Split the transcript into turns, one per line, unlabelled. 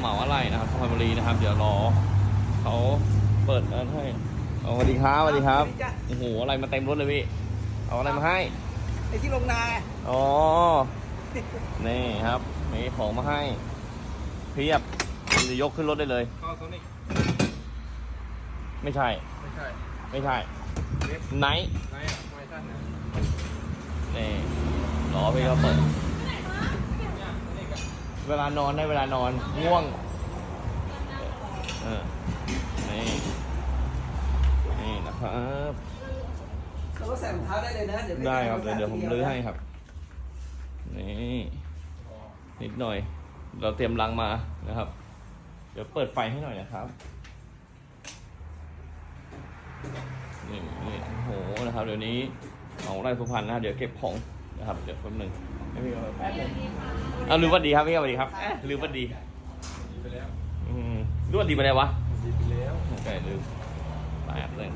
เหมาอะไรนะครับสุพรรณบุรีนะครับ เดี๋ยวรอเขาเปิดอันให้เอาสวัสดีครับสวัสดีครับโอ้โหอะไรมาเต็มรถเลยพี่เอาอะไรมาให้
ไอ้ที่ลงนา
อ๋อนี่ครับมีของมาให้เพียบจะยกขึ้นรถได้เลย
ก็โซนิก
ไม่ใช่
ไม่ใช่
ไม่ใช่
เล็บ
ไนท์
ไหนอะไม่ใช่นะ
นี่รอพี่เขาเปิด
เนี่ยโซนิกอะ
เวลานอนได้เวลานอนง่วง เออ นี่ นี่นะครับ
เราก็ใส่รองเท้าได้เลยนะ เดี๋ยว
ได้ครับเดี๋ยวเดี๋ยวผมรื้อให้ครับ นี่
อ๋อ
นิดหน่อย เราเตรียมรังมานะครับ เดี๋ยวเปิดไฟให้หน่อยนะครับนี่นี่โอ้โหนะครับ เดี๋ยวนี้ของไร่สุพรรณนะเดี๋ยวเก็บของนะครับ เดี๋ยวแป๊บหนึงให้ พี่เอาแป๊บหนึงเอาลืมวันดีครับพี่สวัสดีครับเอ๊ะลืมวันดี
ดีไปแล้ว
อืมลืมวันดีไปไหนวะ
ดีไปแล้ว
โอเคลืมแป๊บหนึง